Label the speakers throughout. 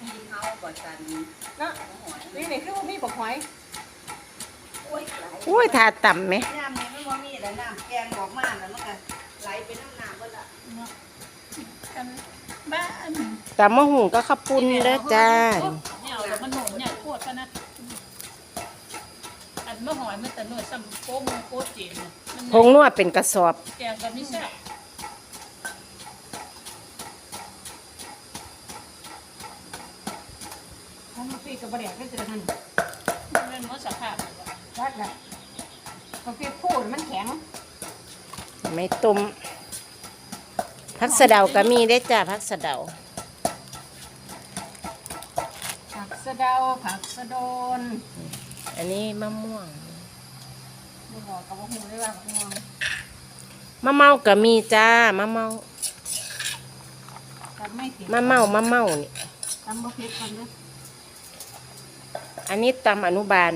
Speaker 1: ที่เขาบ่สัน
Speaker 2: เนาะนี่นี่คือว่ามีบอกหอย
Speaker 1: โอ้ยไหล
Speaker 3: อุ้ยทาต่ำไหม
Speaker 1: น้ำนี่มันบ่มีแล้วน้ำแกงออกมาแล้วมันก็ไหลไปน้ำน้ำเบิดละ
Speaker 2: กันบ้าน
Speaker 3: ตำมะหุงก็ข้าวปุ้นเด้อจ้า
Speaker 2: เนี่ยเอาแล้วมันหนุ่มเนี่ยโคตรกันนะอันเมื่อหอยมันแต่หน่วยซ้ำโป๊ะมือโป๊ะจีนเนี่ยมัน
Speaker 3: ผงนวดเป็นกระสอบ
Speaker 2: แกงกับมิแซ่บ ของมันพี่กับบะเดียกก็จะทันมันเป็นมดสภาพ
Speaker 4: รัดละกาแฟพูดมันแข็ง
Speaker 3: ไม่ต้มพักสะเดาก็มีได้อจ้าพักสะเดา
Speaker 4: ผักสะเดาผักสะโดน
Speaker 3: อันนี้มะม่วง
Speaker 4: ไม่บอกกับว่าหูเลยว่าห่วง
Speaker 3: มะเมาก็มีจ้ามะเมา
Speaker 4: ทำไม่ผิด
Speaker 3: มะเมามะเมานี่
Speaker 4: ทำบ่ผิดกันเด้อ
Speaker 3: อันนี้ตำอนุบาล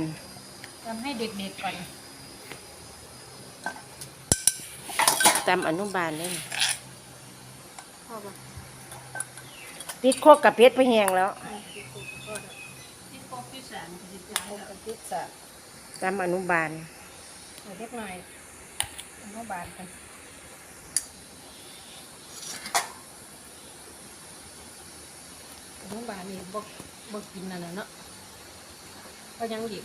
Speaker 4: ทำให้เด็กๆก่อน
Speaker 3: ตำอนุบาลเลย
Speaker 4: พ่อบอก
Speaker 3: ติดโคกกับเพชรไปแหงแล้ว
Speaker 2: ที่โป๊ะที่สามที่จ่าย
Speaker 4: ผมกับพิซซ่า
Speaker 3: ตำอนุบาล
Speaker 4: เอาเล็กหน่อยเอามาบาดกันน้องบาดนี่บ่บ่กินนั่นน่ะเนาะ ก็ยังดิบ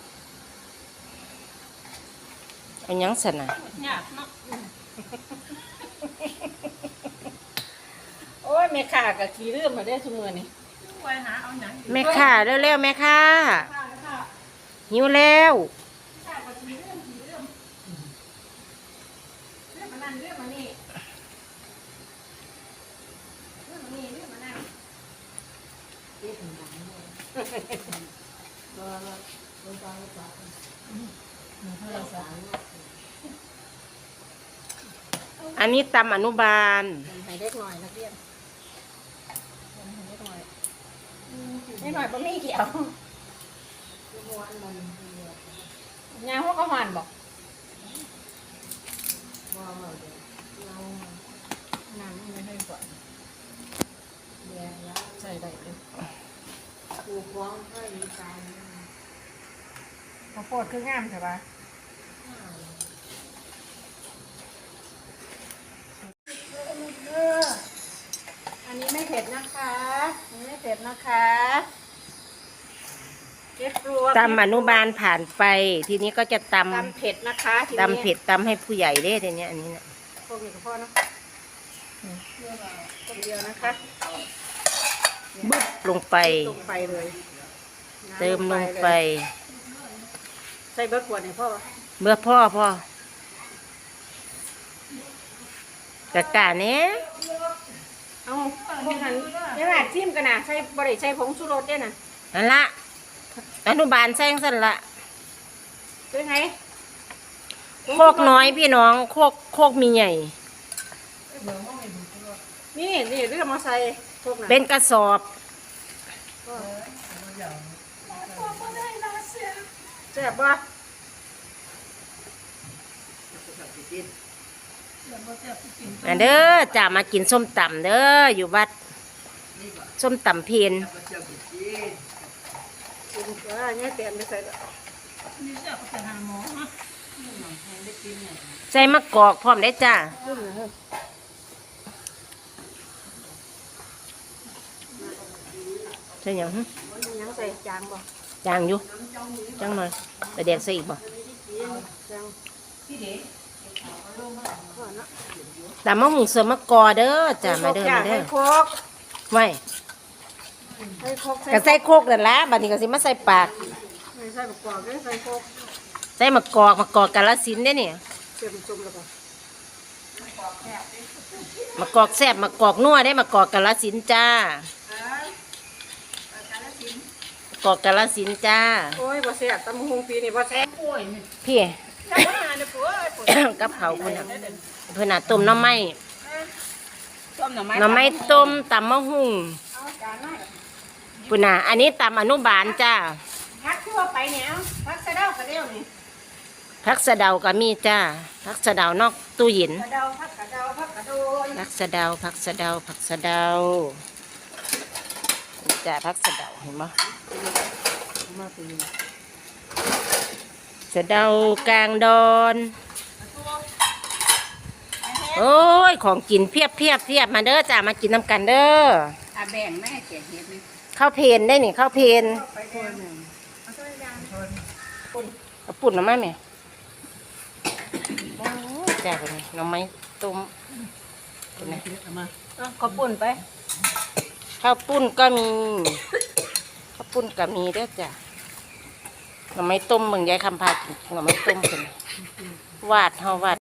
Speaker 3: เอาหยังสนะ
Speaker 2: ยากเนาะ
Speaker 4: โอ้ยแม่ค้าก็ขี้ลืมมาได้ซุมื้อนี่
Speaker 2: ไว้หาเอาหนัง
Speaker 3: แม่ค่าเร็วๆแม่ค่า
Speaker 2: ข้าวข้าว
Speaker 3: หิวแล้ว
Speaker 2: ข้าวก็จะมีเรื่องมีเรื่อง
Speaker 4: เรื่องมันนั่นเรื่องมันนี่เรื่องมันนี่เรื่องมันนั่น
Speaker 3: อันนี้ตำอนุบาล
Speaker 4: ให้เล็กหน่อยนักเรียนให้เล็กหน่อยเล็กหน่อยบ่มีเกี่ยวยางหัวก็หอนบอกน้ำไม่ให้ก่อนใส่ได้เลย
Speaker 1: กูฟ้องให้มีการ
Speaker 4: ข้าวโพดคืองามใช่ปะอันนี้ไม่เผ็ดนะคะอันนี้ไม่เผ็ดนะคะเก็บรวม
Speaker 3: ตำอนุบาลผ่านไป ทีนี้ก็จะต
Speaker 4: ตำเผ็ดนะคะทีำนี้
Speaker 3: ตำเผ็ดตำให้ผู้ใหญ่เด้ทีเนี้ยอันนี้นะ
Speaker 4: พวกนี้กับพ่อเนาะคนเดียวนะคะ
Speaker 3: บึ๊บลงไป
Speaker 4: ลงไปเลย
Speaker 3: เติมลงไป
Speaker 4: ใส่เบอร์ขวดให้พ่อวะ
Speaker 3: เมื่อพ่อพ่อกะกะเนี้ย
Speaker 4: เอาพวกนั้นนี่แหละทิมกันนะใส่บริใส่ผงชูรสด้วยนะ
Speaker 3: นั่นละอนุบาลแซงสั่นละ
Speaker 4: เป็นไง
Speaker 3: โคกน้อยพี่น้องโคกโคกมีใหญ่
Speaker 4: นี่นี่เรื่องมาใส่พวกนั้น
Speaker 3: เป็นกระสอบ
Speaker 4: แซ่บปะ
Speaker 3: อันเด้อจะมากินส้มตำเด้ออยู่วัด ส้มตำเพียน
Speaker 4: กินก็เนี่ยเตรียมไปใส่ละ
Speaker 2: นี่จะไปหาหมอฮะ
Speaker 3: ใส่มะกอกพร้อมได้จ้า
Speaker 4: ขึ้นเลยเฮ้ย
Speaker 3: ใส่หยังหึ
Speaker 4: มันยังใส่จางบ่
Speaker 3: จางอยู่จังหน่อยแต่แดงใส่อีกบ่
Speaker 4: จางพ่อเนาะ
Speaker 3: แต่มะหุงเสริมมะกอเด้อจ้ามาเด้อมาเด้
Speaker 4: ใส่
Speaker 3: อ
Speaker 4: โคก
Speaker 3: ไว้
Speaker 4: ใส่โคก
Speaker 3: ก็ใส่โคกนั่นละบัดนี้ก็สิมาใส่ปาก
Speaker 4: ใส่ประกอบด้วยใส่โคก
Speaker 3: ใส่มะกอกมะกอกกาลสินธุ์ได้เนี่ย
Speaker 4: เตรียมจุ่มแล้วก็
Speaker 3: มะกอกแซ่บมะกอกนัวได้มะกอกกาลสินธุ์จ้ากอกกาลสินธุ์จ้า
Speaker 4: โอ้ยบ่แซ่บตำบักหงปีนี่บ่แซ่บ
Speaker 2: ป่วยนี่
Speaker 3: พี่ กับเขาวเพิ่นน่ะเพิ่นน่ะต้มหน้ำไม้
Speaker 4: ต้มหน่อไม้
Speaker 3: หน้ำไม้ต้มตำมะหุง
Speaker 4: เอาจานมา
Speaker 3: ปุ่นน่ะอันนี้ตำอนุบาลจ้า
Speaker 4: พักทั่วไปเนี่ยเอาพักสะเดากระเดียวนี่
Speaker 3: พักสะเดาก็มีจ้าพักสะเดานอกตู้เย็น
Speaker 4: กระเดาพักกระเดาพักกระโดน
Speaker 3: พักสะเดาพักสะเดาพักสะเดาจ้าพักสะเดาเห็นไหม
Speaker 1: มาตี
Speaker 3: สะเดากลางดอน โอ้ย ของกินเพียบเพียบเพียบมาเด้อจ้ามากินน้ำกันเด้อ
Speaker 1: อาแบ่งแม่แกะเห็ดนี่
Speaker 3: ข้าวเพนได้นี่ข้าวเพน
Speaker 1: ไปแล้วหนึ่ง
Speaker 3: เอาปุ่นมาไหมแม่โอ้ยจ้าคนนี้หน้ำไม้ต้มคนนี้
Speaker 4: อะขอปุ่นไป
Speaker 3: ข้าวปุ้นก็มี ข้าวปุ้นก็มีเด้อจ้ะหน่อไม้ต้มเมืองยายคำพากินหน่อไม้ต้มคนน่ะวาดเฮาวาด